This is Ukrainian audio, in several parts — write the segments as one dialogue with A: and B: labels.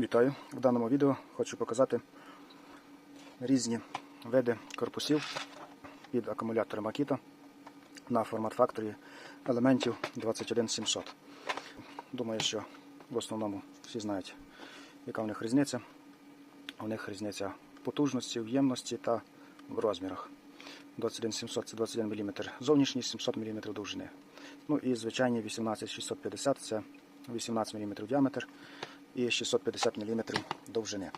A: Вітаю! В даному відео хочу показати різні види корпусів під акумулятори Makita на формат факторі елементів 21700. Думаю, що в основному всі знають, яка в них різниця. У них різниця в потужності, в ємності та в розмірах. 21700 це 21 мм зовнішній, 700 мм довжини. Ну і звичайні 18650 це 18 мм діаметр і 650 мм довжини.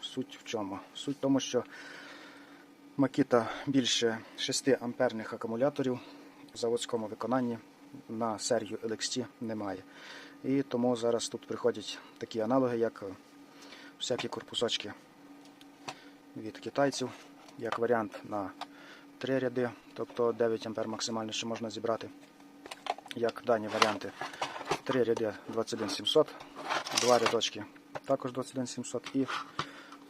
A: Суть в чому? Суть в тому, що Makita більше 6 амперних акумуляторів в заводському виконанні на серію LXT немає. І тому зараз тут приходять такі аналоги, як всякі корпусочки від китайців, як варіант на 3 ряди, тобто 9 ампер максимально, що можна зібрати. Як дані варіанти 3 ряди 21700, два рядочки також 21700 і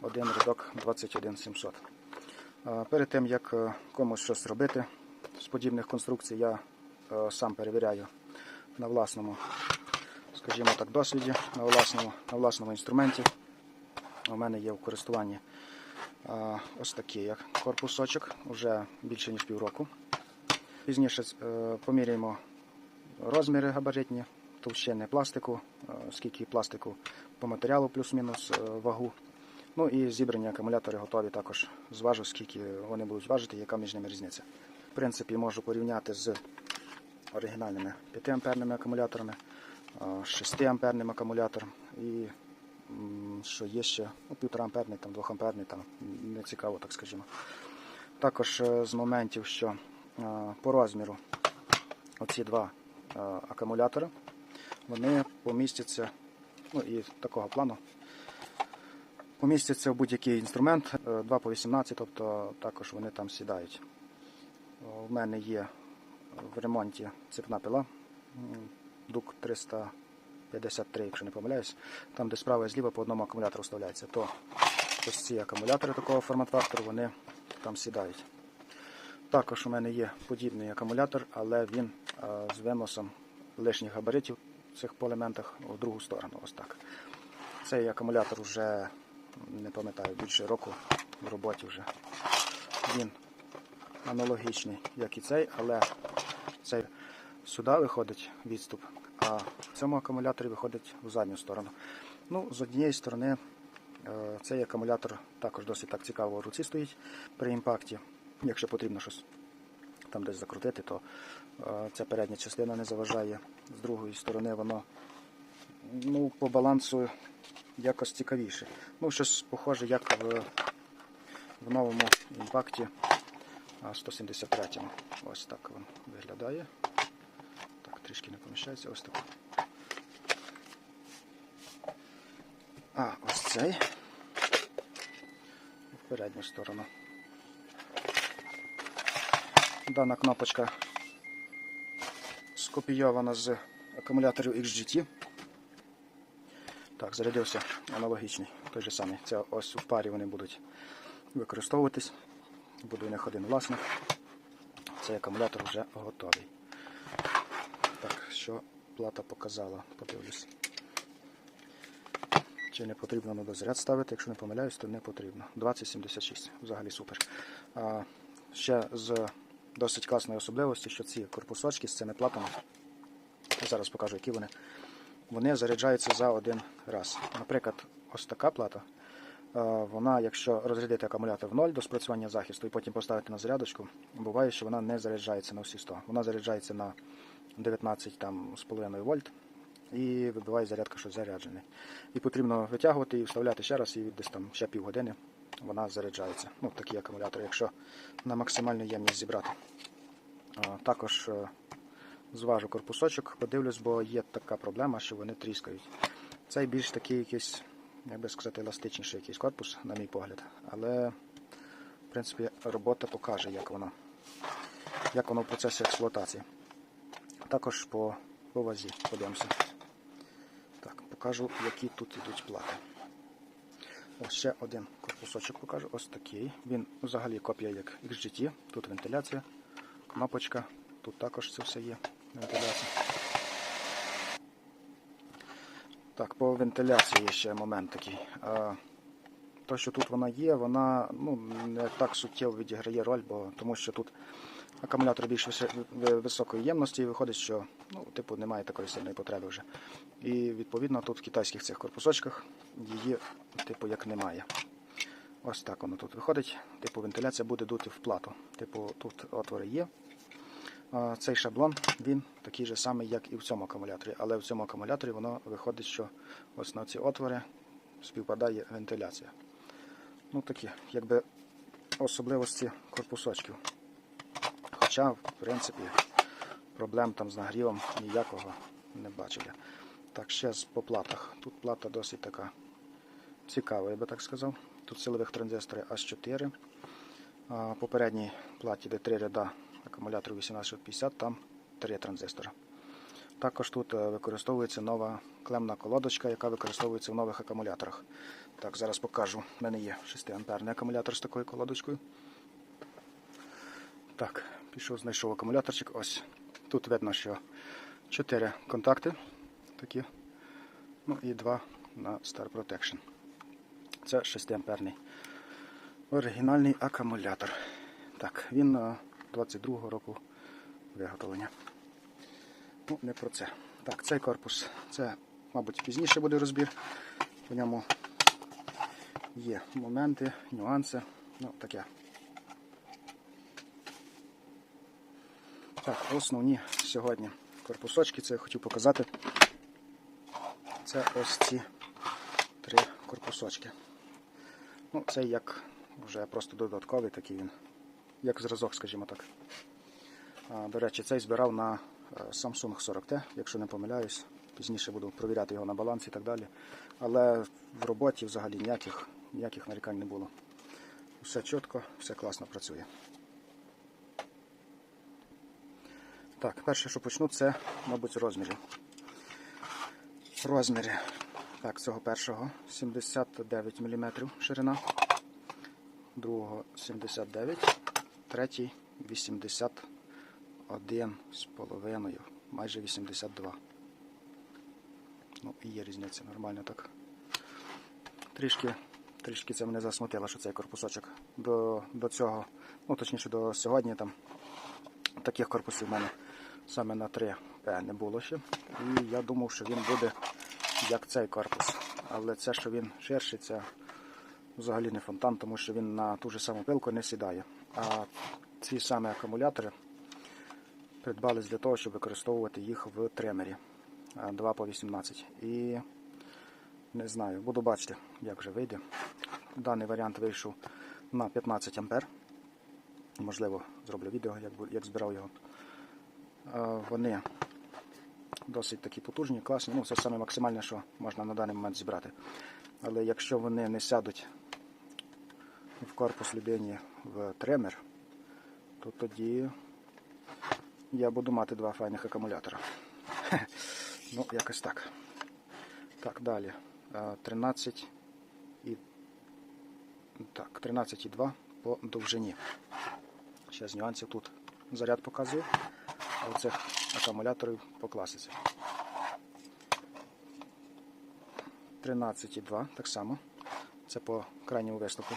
A: один рядок 21700. Е, Перед тим, як е, комусь щось робити з подібних конструкцій, я е, сам перевіряю на власному, скажімо так, досвіді, на власному, на власному інструменті. У мене є в користуванні ось такий як корпусочок, вже більше ніж півроку. Пізніше поміряємо розміри габаритні, товщини пластику, е, скільки пластику по матеріалу плюс-мінус е, вагу. Ну і зібрані акумулятори готові також зважу, скільки вони будуть важити, яка між ними різниця. В принципі, можу порівняти з оригінальними 5 амперними акумуляторами, 6 амперним акумулятором і що є ще ну, 1,5 амперний, там 2 амперний, не цікаво, так скажімо. Також е, з моментів, що е, по розміру оці два е, акумулятори, вони помістяться, ну і такого плану, помістяться в будь-який інструмент, е, 2 по 18, тобто також вони там сідають. У мене є в ремонті цепна пила, дук 353, якщо не помиляюсь, там, де справа і зліва по одному акумулятору вставляється, то ось ці акумулятори такого формат-фактору, вони там сідають. Також у мене є подібний акумулятор, але він е, з виносом лишніх габаритів цих по елементах в другу сторону. Ось так. Цей акумулятор вже не пам'ятаю більше року в роботі вже. Він аналогічний, як і цей, але цей сюди виходить відступ, а в цьому акумуляторі виходить в задню сторону. Ну, з однієї сторони, е, цей акумулятор також досить так цікаво в руці стоїть при імпакті. Якщо потрібно щось там десь закрутити, то е, ця передня частина не заважає. З другої сторони воно ну, по балансу якось цікавіше. Ну, щось похоже, як в, в новому імпакті 173-му. Ось так він виглядає. Так, трішки не поміщається. Ось так. А, ось цей. В передню сторону. Дана кнопочка скопійована з акумуляторів XGT. Так, зарядився аналогічний, той же самий. Це ось в парі вони будуть використовуватись. Буде у них один власник. Цей акумулятор вже готовий. Так, що плата показала, подивлюсь. Чи не потрібно на дозаряд ставити, якщо не помиляюсь, то не потрібно. 2076, взагалі супер. А, ще з досить класної особливості, що ці корпусочки з цими платами, зараз покажу, які вони, вони заряджаються за один раз. Наприклад, ось така плата. е, Вона, якщо розрядити акумулятор в 0 до спрацювання захисту і потім поставити на зарядочку, буває, що вона не заряджається на всі 100. Вона заряджається на 19,5 вольт і вибиває зарядка, що заряджений. І потрібно витягувати і вставляти ще раз, і десь там ще півгодини вона заряджається. Ну, такі акумулятори, якщо на максимальну ємність зібрати. Також е, зважу корпусочок, подивлюсь, бо є така проблема, що вони тріскають. Цей більш такий якийсь, як би сказати, еластичніший якийсь корпус, на мій погляд. Але, в принципі, робота покаже, як воно, як воно в процесі експлуатації. Також по, по вазі подивимося. Так, покажу, які тут йдуть плати. Ось ще один корпусочок покажу. Ось такий. Він взагалі копія як XGT. Тут вентиляція, кнопочка. Тут також це все є. Вентиляція. Так, по вентиляції є ще момент такий. То, що тут вона є, вона ну, не так суттєво відіграє роль, бо тому що тут акумулятор більш високої ємності, і виходить, що ну, типу, немає такої сильної потреби вже. І відповідно тут в китайських цих корпусочках її типу як немає. Ось так воно тут виходить. Типу вентиляція буде дути в плату. Типу тут отвори є. Цей шаблон він такий же самий, як і в цьому акумуляторі. Але в цьому акумуляторі воно виходить, що ось на ці отвори співпадає вентиляція. Ну такі, якби особливості корпусочків. Хоча, в принципі, проблем там з нагрівом ніякого не бачив я. Так, ще по платах. Тут плата досить така цікава, я би так сказав. Тут силових транзистори H4. А, Попередній платі, де три ряда акумулятору 18650, там три транзистора. Також тут е, використовується нова клемна колодочка, яка використовується в нових акумуляторах. Так, зараз покажу. У мене є 6 амперний акумулятор з такою колодочкою. Так, пішов, знайшов акумуляторчик. Ось. Тут видно, що 4 контакти такі. Ну і 2 на Star Protection. Це 6 амперний оригінальний акумулятор. Так, він е, 22-го року виготовлення. Ну, не про це. Так, цей корпус, це, мабуть, пізніше буде розбір. По ньому є моменти, нюанси. Ну, таке. Так, основні сьогодні корпусочки, це я хотів показати. Це ось ці три корпусочки. Ну, це як вже просто додатковий такий він, як зразок, скажімо так. А, До речі, цей збирав на е, Samsung 40T, якщо не помиляюсь. Пізніше буду провіряти його на баланс і так далі. Але в роботі взагалі ніяких, ніяких нарікань не було. Все чітко, все класно працює. Так, перше, що почну, це, мабуть, з розмірів. Розміри так, цього першого 79 мм ширина, другого 79, третій 81 з половиною, майже 82. Ну, і є різниця, нормально так. Трішки, трішки це мене засмутило, що цей корпусочок до, до цього, ну точніше до сьогодні там таких корпусів в мене саме на 3 П не було ще. І я думав, що він буде як цей корпус. Але це, що він ширший, це взагалі не фонтан, тому що він на ту ж саму пилку не сідає. А ці самі акумулятори придбались для того, щоб використовувати їх в тримері 2 по 18. І не знаю, буду бачити, як вже вийде. Даний варіант вийшов на 15 ампер. Можливо, зроблю відео, як збирав його. Вони досить такі потужні, класні. Ну, це саме максимальне, що можна на даний момент зібрати. Але якщо вони не сядуть в корпус людині в тример, то тоді я буду мати два файних акумулятора. Ну, якось так. Так, далі. Е, 13 і так, 13,2 по довжині. Ще з нюансів тут заряд показує, а оцих акумуляторів по класиці. 13,2 так само. Це по крайньому виступу.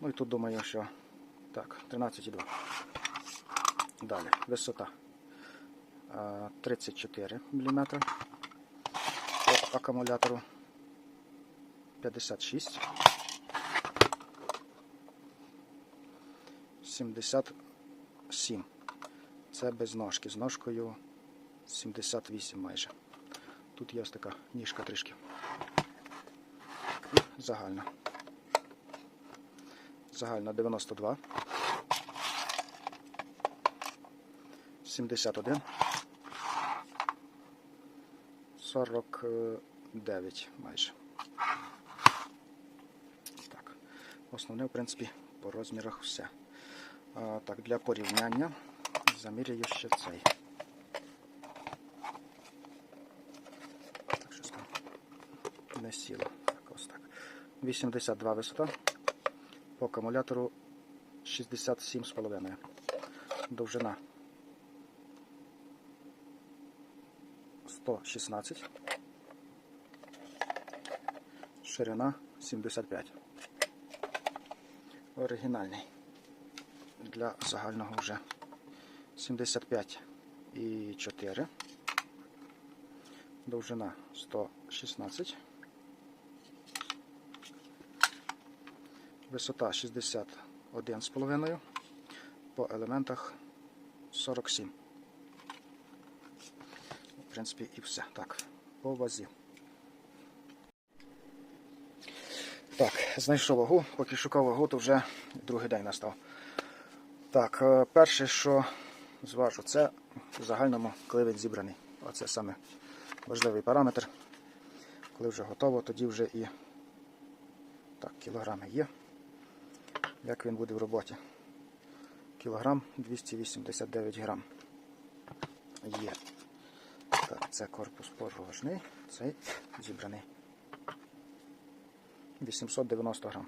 A: Ну і тут думаю, що так, 13,2. Далі, висота е, 34 мм. По акумулятору 56. 77. Це без ножки. З ножкою 78 майже. Тут є ось така ніжка трішки. Загальна. Загальна 92. 71. 49 майже. Так. Основне, в принципі, по розмірах все. А, так, для порівняння заміряю ще цей. Так, щось там не сіло. Так, ось так. 82 висота. По акумулятору 67,5. Довжина 116. ширина 75. Оригінальний. Для загального вже 75 і 4. Довжина 116. Висота 61,5. По елементах 47. В принципі, і все. Так, по вазі. Так, знайшов вагу, поки шукав вагу, то вже другий день настав. Так, е, перше, що зважу, це в загальному, коли зібраний. Оце саме важливий параметр. Коли вже готово, тоді вже і так, кілограми є. Як він буде в роботі? Кілограм 289 грам. Є. Так, це корпус порожній, цей зібраний. 890 грам.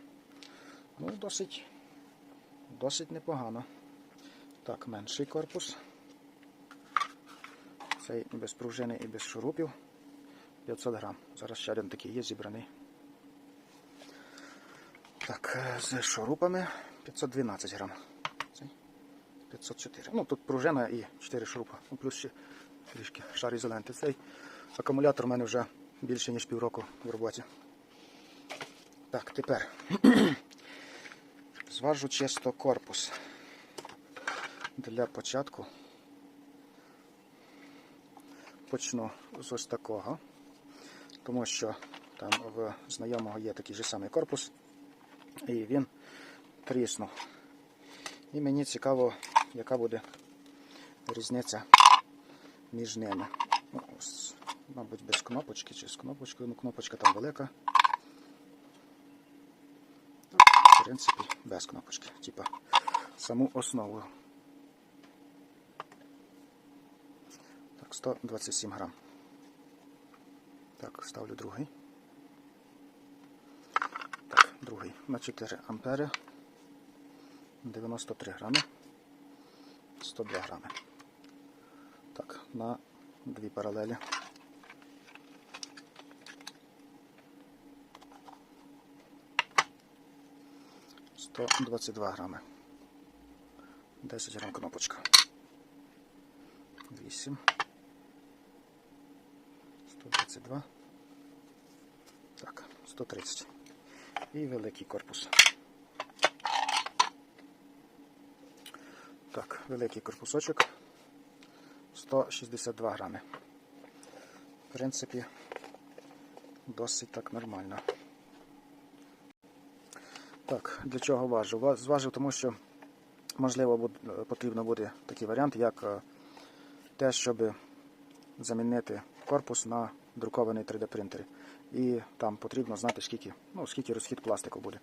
A: Ну, досить, досить непогано. Так, менший корпус. Цей без пружини і без шурупів. 500 грам. Зараз ще один такий є зібраний. Так, е, з шурупами 512 грам. Цей 504. Ну, тут пружина і 4 шурупа. Ну, плюс ще трішки шар ізоленти. Цей акумулятор у мене вже більше, ніж півроку в роботі. Так, тепер зважу чисто корпус. Для початку почну з ось такого, тому що там в знайомого є такий же самий корпус, і він тріснув. І мені цікаво, яка буде різниця між ними. Ну, ось, мабуть, без кнопочки чи з кнопочкою, ну кнопочка там велика. В принципі, без кнопочки. Типа саму основу. 127 грам. Так, ставлю другий. Так, другий. На 4 ампери. 93 грами. 102 грами. Так, на дві паралелі. Сто двадцять два грами. 10 грам кнопочка. 8. 122. Так, 130. І великий корпус. Так, великий корпусочок. 162 грами. В принципі, досить так нормально. Так, для чого важу? Ва- Зважив, тому що можливо потрібно буде такий варіант, як е, те, щоб замінити корпус на друкований 3D принтері. І там потрібно знати, скільки, ну, скільки розхід пластику буде.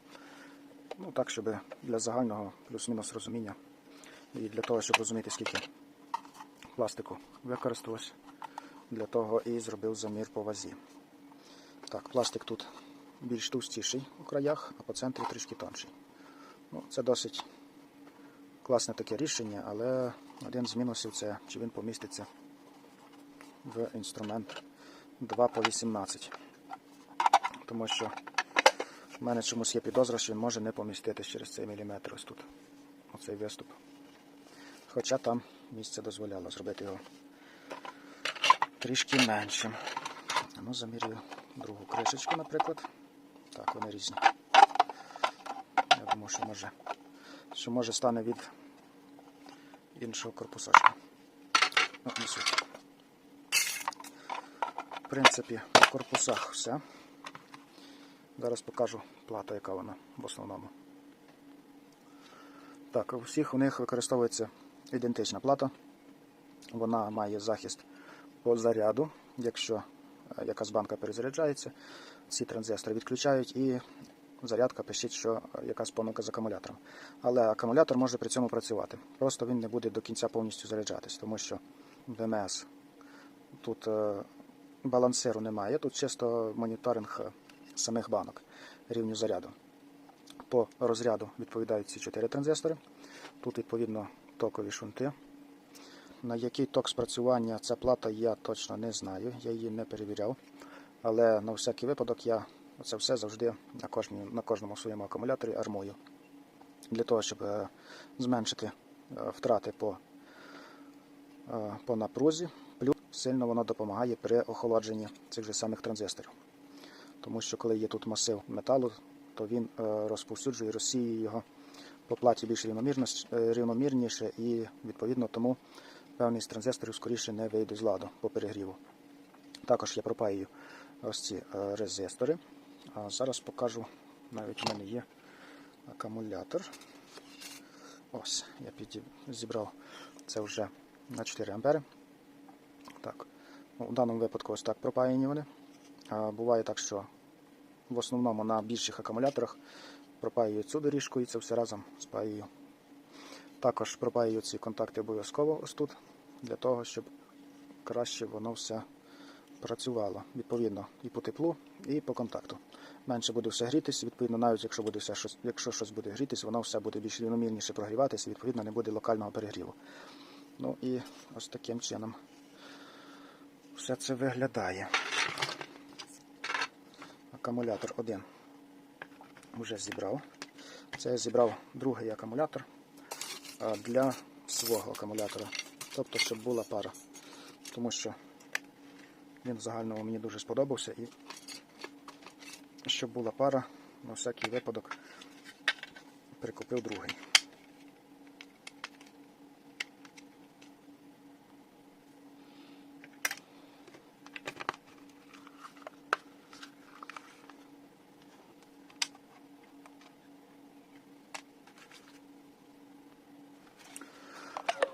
A: Ну, так, щоб для загального плюс-мінус розуміння. І для того, щоб розуміти, скільки пластику використалось, для того і зробив замір по вазі. Так, пластик тут більш товстіший у краях, а по центрі трішки тонший. Ну, це досить класне таке рішення, але один з мінусів це чи він поміститься в інструмент 2 по 18. Тому що в мене чомусь є підозра, що він може не поміститись через цей міліметр ось тут, оцей виступ. Хоча там місце дозволяло зробити його трішки меншим. Ну, замірюю другу кришечку, наприклад. Так, вони різні. Я думаю, що може, що може стане від іншого корпусочка. Ну, не суть. Принципі, в корпусах все. Зараз покажу плату, яка вона в основному. Так, у всіх у них використовується ідентична плата. Вона має захист по заряду, якщо е, якась банка перезаряджається, ці транзистори відключають і зарядка пишіть, що якась помилка з акумулятором. Але акумулятор може при цьому працювати. Просто він не буде до кінця повністю заряджатись, тому що ВМС тут е, балансиру немає, тут чисто моніторинг самих банок рівню заряду. По розряду відповідають ці чотири транзистори. Тут, відповідно, токові шунти. На який ток спрацювання ця плата я точно не знаю, я її не перевіряв. Але на всякий випадок я Це все завжди на, кожній, на кожному своєму акумуляторі армую. Для того, щоб е, зменшити е, втрати по, е, по напрузі, сильно воно допомагає при охолодженні цих же самих транзисторів. Тому що коли є тут масив металу, то він е, розповсюджує, розсіює його по платі більш е, рівномірніше і відповідно тому певний з транзисторів скоріше не вийде з ладу по перегріву. Також я пропаюю ось ці е, резистори. А зараз покажу, навіть у мене є акумулятор. Ось, я зібрав це вже на 4 ампери. Так. Ну, в даному випадку ось так пропаяні вони. А, буває так, що в основному на більших акумуляторах пропаюю цю доріжку і це все разом спаюю. Також пропаюю ці контакти обов'язково ось тут, для того, щоб краще воно все працювало. Відповідно, і по теплу, і по контакту. Менше буде все грітись, відповідно, навіть якщо буде все якщо щось буде грітись, воно все буде більш рівномірніше прогріватися, відповідно, не буде локального перегріву. Ну і ось таким чином все це виглядає. Акумулятор один вже зібрав. Це я зібрав другий акумулятор для свого акумулятора. Тобто, щоб була пара. Тому що він в загальному мені дуже сподобався і щоб була пара, на всякий випадок прикупив другий.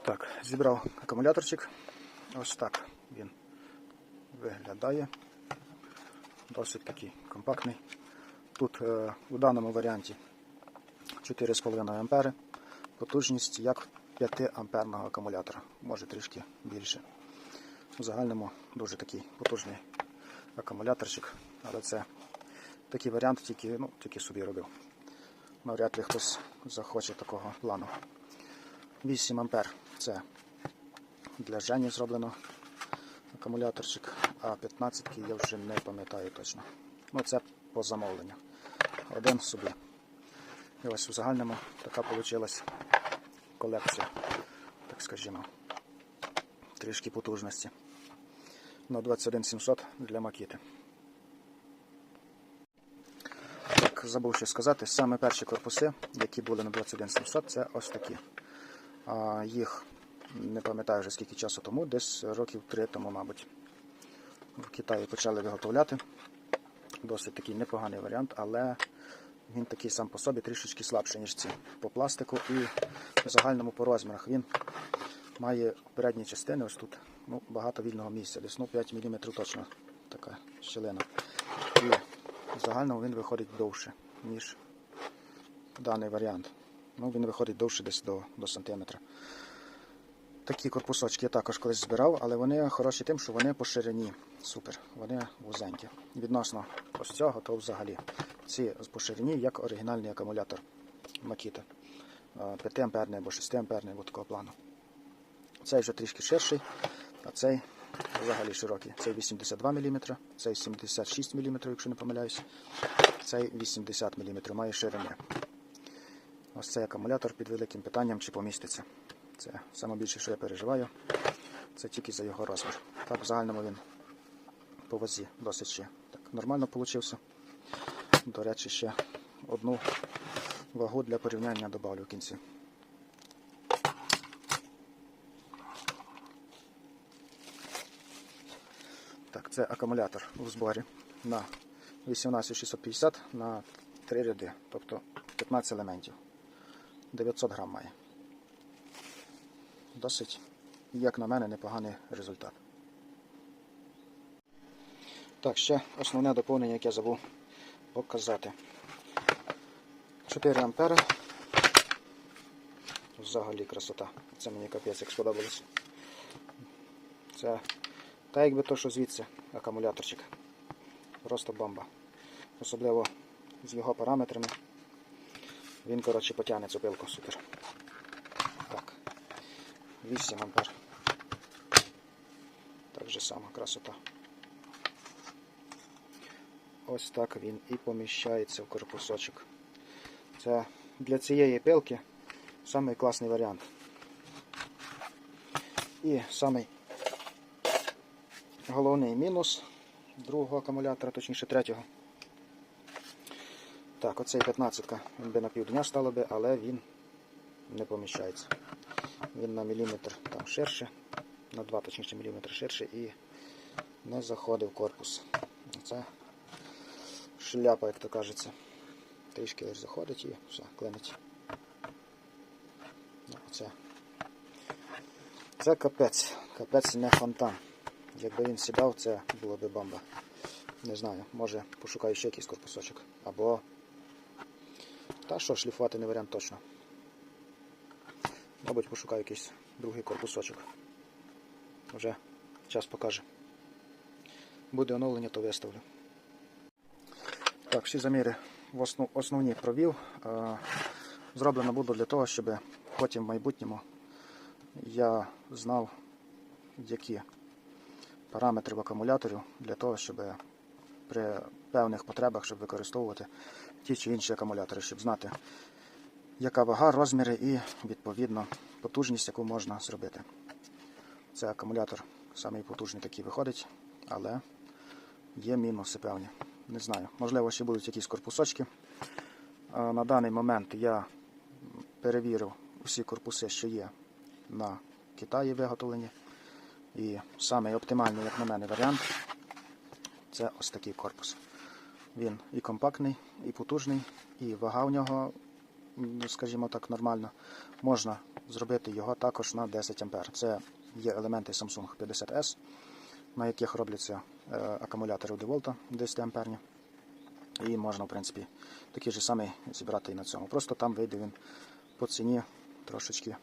A: Так, зібрав акумуляторчик. Ось так він виглядає. Досить такий компактний. Тут е, у даному варіанті 4,5 ампери. Потужність як 5 амперного акумулятора, може трішки більше. У загальному дуже такий потужний акумуляторчик, але це такий варіант тільки, ну, тільки собі робив. Навряд ли хтось захоче такого плану. 8 ампер це для Жені зроблено акумуляторчик, а 15 я вже не пам'ятаю точно. Ну це по замовленню. Один собі. І ось у загальному така вийшла колекція, так скажімо, трішки потужності. На 21700 для макіти. Так, забув ще сказати, саме перші корпуси, які були на 21700, це ось такі. Їх не пам'ятаю вже скільки часу тому, десь років три тому, мабуть. В Китаї почали виготовляти. Досить такий непоганий варіант, але він такий сам по собі трішечки слабший, ніж ці по пластику і в загальному по розмірах. Він має передні частини, ось тут ну, багато вільного місця, десь ну, 5 мм точно така щілина. І в загальному він виходить довше, ніж даний варіант. Ну, він виходить довше десь до, до сантиметра. Такі корпусочки я також колись збирав, але вони хороші тим, що вони по ширині. Супер, вони вузенькі. Відносно ось цього, то взагалі. Ці по ширині як оригінальний акумулятор Makita. 5 амперний або 6 амперний або такого плану. Цей вже трішки ширший, а цей взагалі широкий. Цей 82 мм, цей 76 мм, якщо не помиляюсь, цей 80 мм має ширини. Ось цей акумулятор під великим питанням, чи поміститься. Це найбільше, що я переживаю, це тільки за його розмір. Так, в загальному він по вазі досить ще так нормально вийшов. До речі, ще одну вагу для порівняння добавлю в кінці. Так, це акумулятор у зборі на 18650 на 3 ряди, тобто 15 елементів. 900 грам має. Досить, як на мене, непоганий результат. Так, ще основне доповнення, яке я забув показати. 4 ампери. Взагалі красота. Це мені капець як сподобалось. Це так якби то, що звідси акумуляторчик. Просто бомба. Особливо з його параметрами. Він, коротше, потягне цю пилку, супер. Так. 8 ампер. Так же само, красота. ось так він і поміщається в корпусочок. Це для цієї пилки самий класний варіант. І самий головний мінус другого акумулятора, точніше третього. Так, оцей 15 він би на півдня стало би, але він не поміщається. Він на міліметр там ширше, на 2 точніше міліметри ширше і не заходить в корпус. Це шляпа, як то кажеться. Трішки лише заходить і все, клинить. Ну, Це, це капець. Капець не фонтан. Якби він сідав, це було б бомба. Не знаю, може пошукаю ще якийсь корпусочок. Або. Та що, шліфувати не варіант точно. Мабуть, пошукаю якийсь другий корпусочок. Вже час покаже. Буде оновлення, то виставлю. Так, всі заміри в основ, основні провів. Е, Зроблено буде для того, щоб потім в майбутньому я знав, які параметри в акумуляторі для того, щоб при певних потребах, щоб використовувати ті чи інші акумулятори, щоб знати, яка вага, розміри і відповідно потужність, яку можна зробити. Це акумулятор самий потужний такий виходить, але є мінуси певні. Не знаю, можливо, ще будуть якісь корпусочки. На даний момент я перевірив усі корпуси, що є на Китаї виготовлені. І самий оптимальний, як на мене, варіант це ось такий корпус. Він і компактний, і потужний, і вага в нього, скажімо так, нормальна. Можна зробити його також на 10 А. Це є елементи Samsung 50S, на яких робляться е, акумулятори 1 10 амперні. І можна, в принципі, такий же самий зібрати і на цьому. Просто там вийде він по ціні трошечки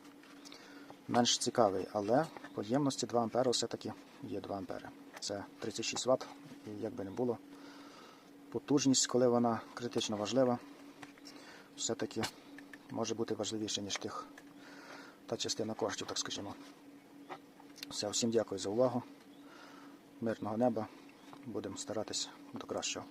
A: менш цікавий, але по ємності 2 ампери все-таки є 2 ампери. Це 36 Вт, і як би не було, потужність, коли вона критично важлива, все-таки може бути важливіше, ніж тих та частина коштів, так скажімо. Все, всім дякую за увагу. Мирного неба. Будемо старатися до кращого.